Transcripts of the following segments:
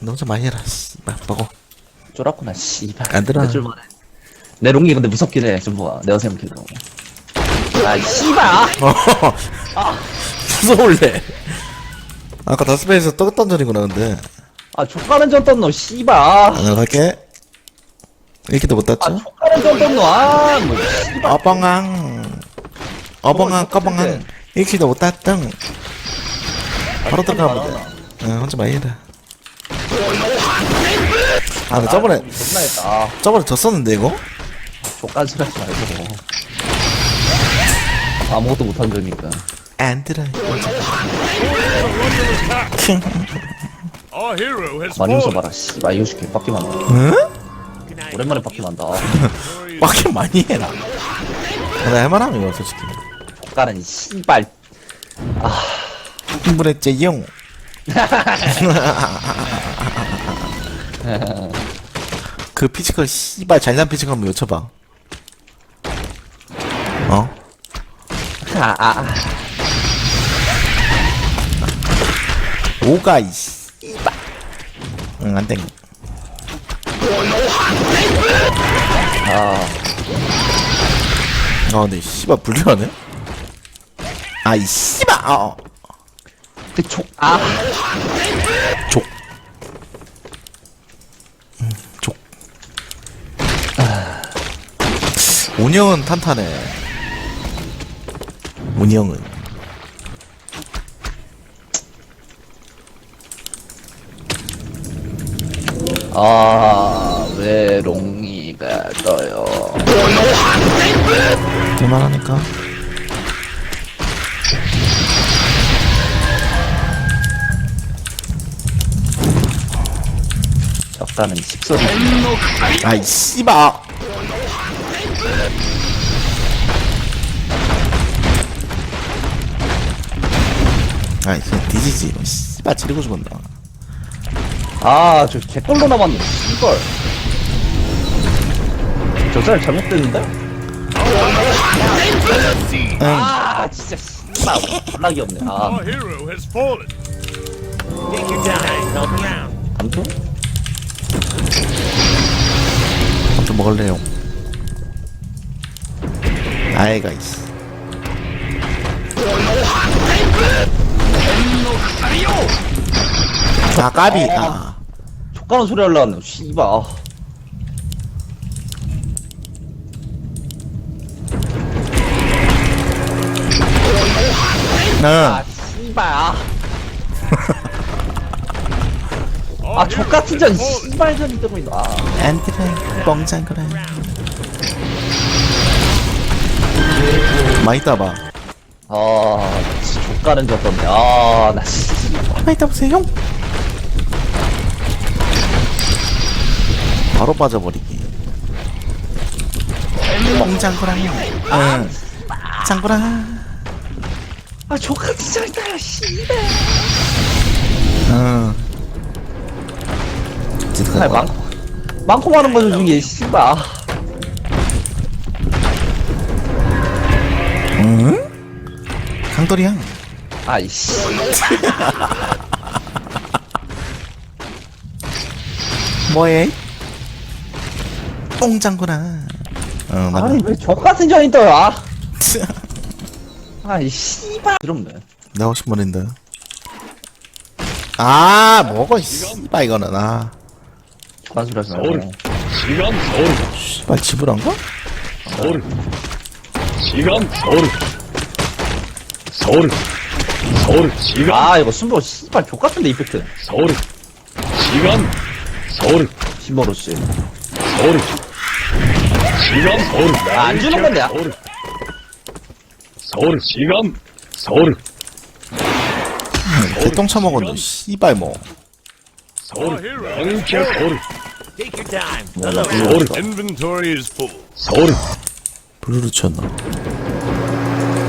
너 혼자 많이 해라 씨발 먹어 쫄았구나 씨발. 안 들어. 만에. 내 롱이 근데 무섭긴 해 좀봐 내가 생각해도. 아 씨발! 어. 무서울래. 아까 다스페이스 떡 던전이구나 근데. 아 족가는 전 떴노 씨발. 아안 갈게. 이렇게도 못 땄죠? 족가는 전 떴노 아뭐 씨발. 어벙왕 어벙왕 꺼벙왕 이렇게도 못 땄던. 바로 들어가 보자 응 혼자 많이 해라 아나 저번에 존나 했다. 아, 저번에 졌었는데 이거? 소리 하지 말고. 아무것도 못한 적이니까. 안 들어 Our hero has 많이 fallen. 웃어봐라 씨발 이거 줄게 빡게 만다 응? 오랜만에 빡게 만다. 빡게 많이 해라 나 할만하면 이거 솔직히. 족가는 씨발. 흥분했제용 그 피지컬 씨발 잘난 피지컬 한번 여쭤봐 어? 아, 아, 아. 오가 이 씨발 응 안 땡 아, 아 근데 씨발 불리하네 아 이 씨발 어. 그 족, 아, 족 음, 족 운영은 탄탄해 운영은 아, 왜 롱이가 떠요? 할만하니까 적다는 식소리. 아이 씨발 아이 그냥 뒤지지 뭐 씨발 지르고 죽었나 아, 저 개꼴로 남았네, 이걸. 저짤 잘못됐는데? 응 아, 진짜, 씨발, 연락이 없네. 아, Our hero has fallen. Take your time. Help him out. 감동? 좀 먹을래요 아이가 있어 아 까비 아 족가는 소리 하려고 하네, 씨발. 아. 아, 응. 씨발. 아, 아 족같은 전, fallen. 씨발 전이 뜨고 있다. 아. 안드레 뻥짱그래 많이 따봐 아, 진짜 족가는 졌던데. 아, 나 씨. 많이 따보세요 바로 빠져버리기 뻥짱그라 응 짱그라 아, 족같은 전이다, 씨발. 응 아, 지득할 거야 많고, 많고 많은 거 중에, 씨발. 응? 강돌이야 아이씨. 뭐해? 뽕짱구나 어 맞아 아니, 왜 족같은 전이 떠요, 아. 아이, 씨발. 그럼네. 내가 싶은 말인데 아 먹어 씨발 이거는 아 서울. 말고. 시간 서울. 씨발 안 가? 서울. 시간 서울. 서울. 서울. 시간 아, 이거 순보, 씨발, 족같은데, 이펙트. 서울. 시간 서울. 심버로씨. 서울. 시간 서울. 아, 안 주는 건데. 서울. 서울 시간 서울. 개똥 처먹었는데 씨발 뭐 서울. 영케 서울. Take your time. 서울. Inventory is full. 서울. 블루루 쳤나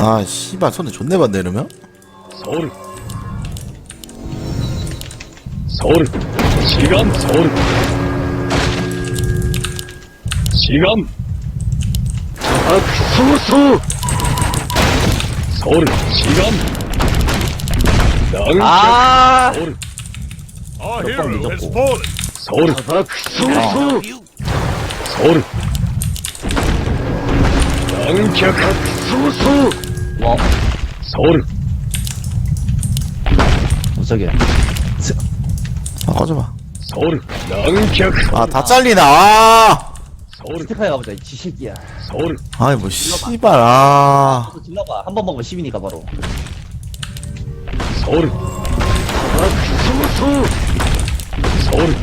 아 씨발 손에 존내 봤네 이러면 서울. 서울. 시간 서울. 시간. 악소소. 서울. 시간. 아, 서울. Hero has 늦었고. fallen. 서울 help you? 서울 와 서울. 무적이야. 아, 꺼져봐. 서울. 양격. 아, 다 잘리나. 아! 서울. 스테카에 가보자 이 서울. 아이, 뭐, 씨발, 아. 또 질러봐. 한 번 먹으면 10이니까 바로. 서울. 수수 서울.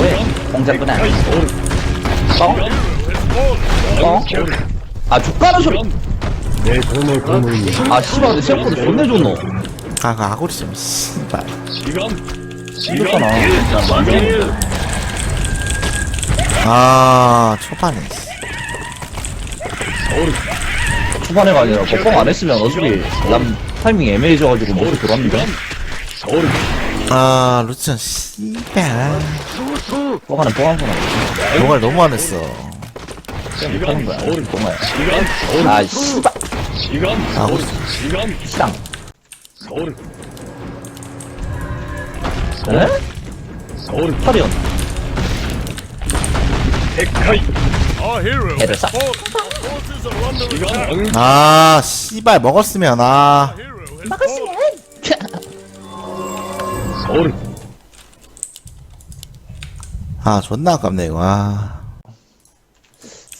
왜? 공작구나 서울. 뻥? 뻥? 아 족가는 소리. 내 돈을 거물니 아 씨발 근데 생각보다 존내 좋노. 아, 그 아구리 좀, 씨발. 이렇잖아 시간 아, 초반에. 서울 초반에가 아니라 뻥뻥 안 했으면 어차피 남 타이밍 애매해져가지고 돌았는데 서울 아, 루치언, 씨발. 뻥하는 뻥한 거나 노갈 너무 안 했어. 하는 거야 서울 아 씨발 아, 시간 시당 서울 에? 서울 파리온. 시간 양 아, 씨발, 먹었으면, 아. Fallen. 서울 아, 존나 아깝네, 이거. 아.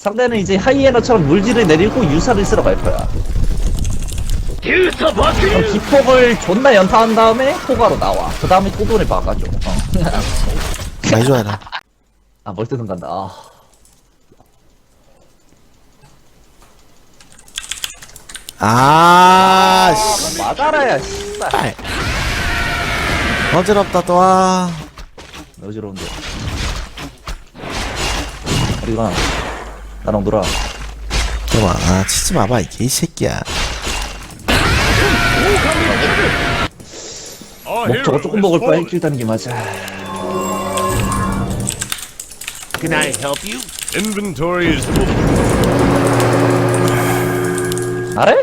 상대는 이제 하이에나처럼 물질을 내리고 유사를 쓰러 갈 거야 그럼 기폭을 존나 연타한 다음에 포가로 나와 그 다음에 꼬돈을 박아줘 어. 많이 좋아해라. 아 멀뜯은 간다 아. 아, 씨. 맞아라야 씨발 발. 어지럽다 또 와. 어지러운데 어디가 나랑 놀아 저봐, 아, 치지 마봐, 이 개새끼야. Hero 저거 조금 먹을 바에 다는 게 맞아 Can I help you? Inventory is full. 아래?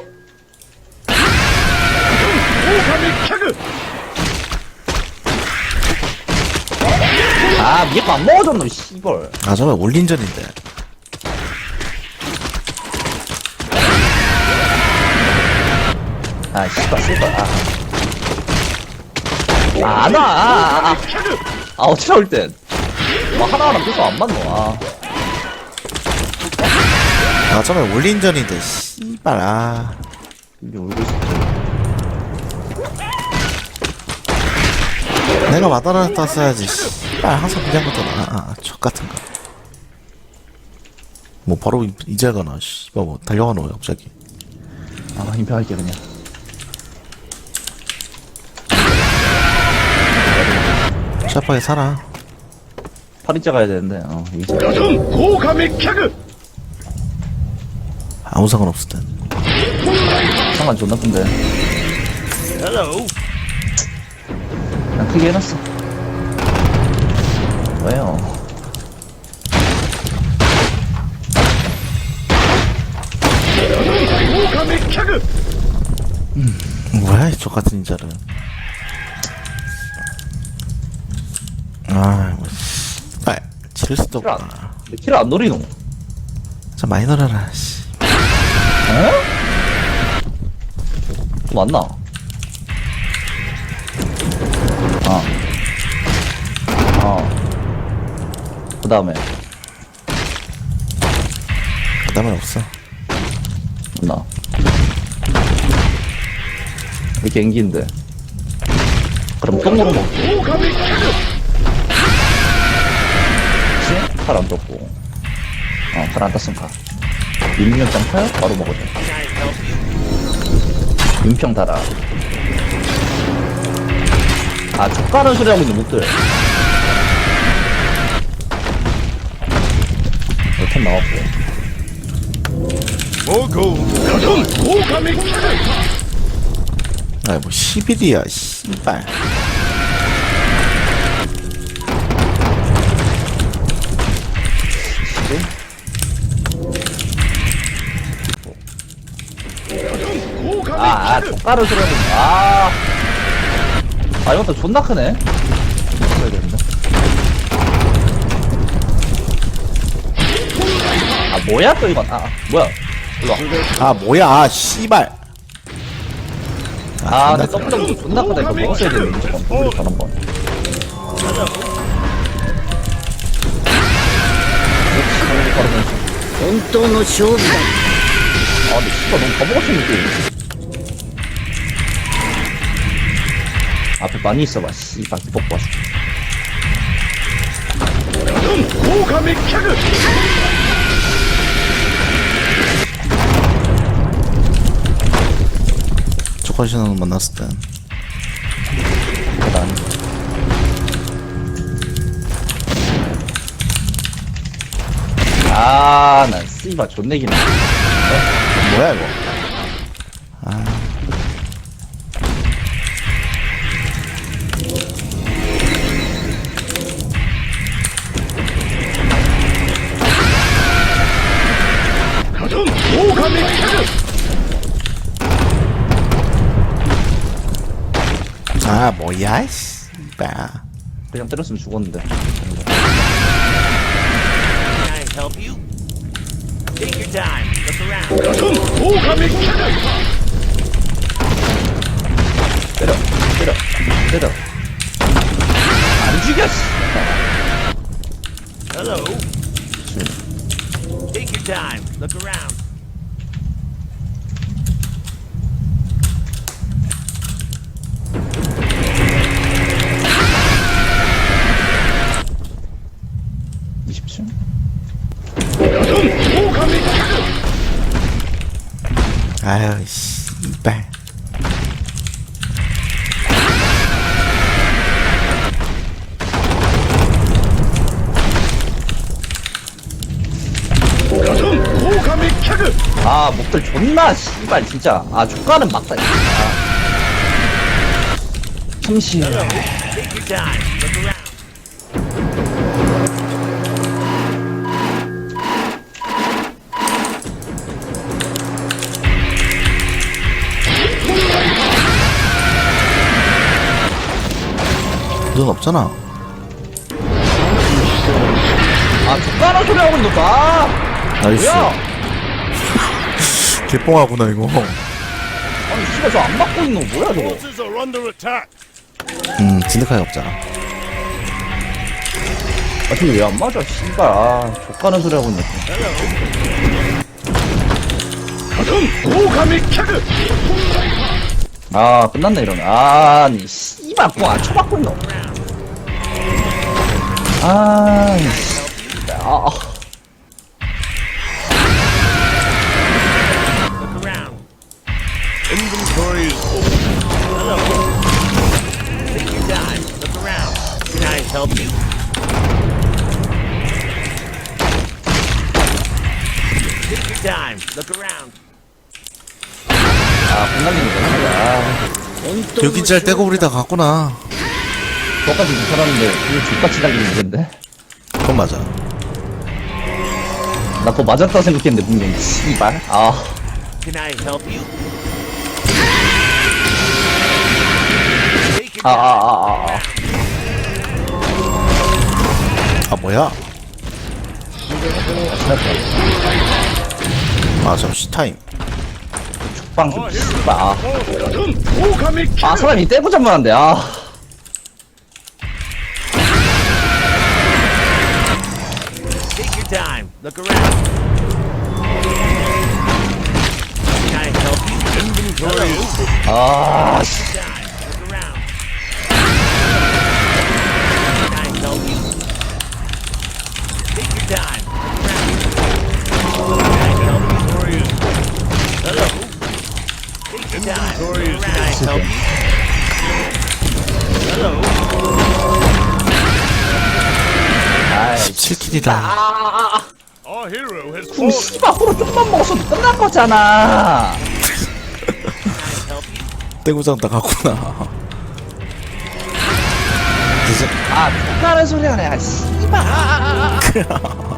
아 거안 먹어줬노 씨발 아, 저거 올린전인데. 아 씨발 씨발 아. 아, 안 와. 아, 아, 아. 아, 어찌 나올 땐. 뭐, 하나하나 계속 안 맞노. 아. 아, 저거 올린전인데, 씨발, 아. 이게 울고 있어. 내가 마다라 땄어야지, 씨발, 항상 그냥 것도 나, 아, 족 같은 거. 뭐, 바로 이- 이제 가나, 씨발, 뭐, 달려가노, 갑자기. 아, 임표할게, 그냥. 샤프하게 살아. 팔인자 가야 되는데, 어, 이제. 요즘 고감의 캬그 아무 상관 없을 땐. 상관 존나 큰데. Hello. 그냥 크게 해놨어. 왜요? 고감의 캬그 뭐야, 이 족 같은 인자는. 아, 뭐, 씨발, 지를 수도 킬을 없구나. 안, 왜 킬을 안 노리노? 좀 많이 놀아라, 씨. 어? 또 맞나? 어. 어. 그 다음에, 그 다음엔 없어. 맞나? 이렇게 연기인데. 그럼 똥으로 먹 팔안 떴고. 어, 팔안 떴으면 가. 윤평장 팔? 바로 먹어줘. 윤평 달아. 아, 족가는 소리 하고 있는 목들. 이렇게 나왔고. More gold. 요즘 고감의 캬그 아, 뭐, 11이야, 씨발. 아, 아, 족가는 소리 하고 있는 아. 아, 이것도 존나 크네. 되는데. 아, 뭐야, 또 이건. 아, 뭐야. 일로 와. 아 뭐야 아 씨발 아, 존나 근데 더블 점프 존나 크다. 이거 먹었어야 되는데, 무조건. 더블 전한 번.本当の勝負だ 아, 근데 씨발 너무 거북같은 느 앞에 많이 있어봐 씨발 뽑고 왔어 고감의 캬르 초카시나는 만났을 땐. 계단. 아난 씨발 존내기네. 뭐야 이거? 뭐야 씨바 그냥 때렸으면 죽었는데 I help you? Take your time. Look around. 때려 때려 때려 안 죽여 Hello. Take your time. Look around. 아유 씨. 이빨 아 목들 존나 씨발 진짜. 아 조가는 막다 진짜. 아. 참신 소용 없잖아. 아, 독가락 소리 하고 있는 거 봐. 나이스. 개뽕하구나 이거. 아니, 씨발 저안 맞고 있는 거 뭐야 저거? 음, 진득하게 없잖아. 아, 근데 왜 안 맞아, 씨발. 아, 족가는 소리 하고 있네. 아, 끝났네, 이러면. 아, 아니 씨발, 뭐, 아, 안 쳐맞고 있노? 아, 아. 아, 공간이 뭐야? 여기 잘 떼고 부리다 갔구나. 저까지 못하는데 이거 죽같이 달리는 건데? 그건 맞아. 나 그거 맞았다고 생각했는데 분명히 씨발 아 Can I help you? 아, 아, 아, 아, 아. 아 뭐야? 아 잠시 타임. 빵 씨발 아. 아 사람이 떼보자만 한데 아 Look around. Can I help you? Inventory is full. 아, 씨. Take your time. Look around. Can I help you? Take your time. Look around. Can I help you? Inventory is full. Hello. Take your time. Inventory Look is around. Can I help you? Hello. 아이, 17킬이다 Fallen. 씨발, 호로 좀만 먹었어도 끝난 거잖아. 떼고 잡다 갔구나 이제 아, 똑같은 소리 하네, 아, 씨발.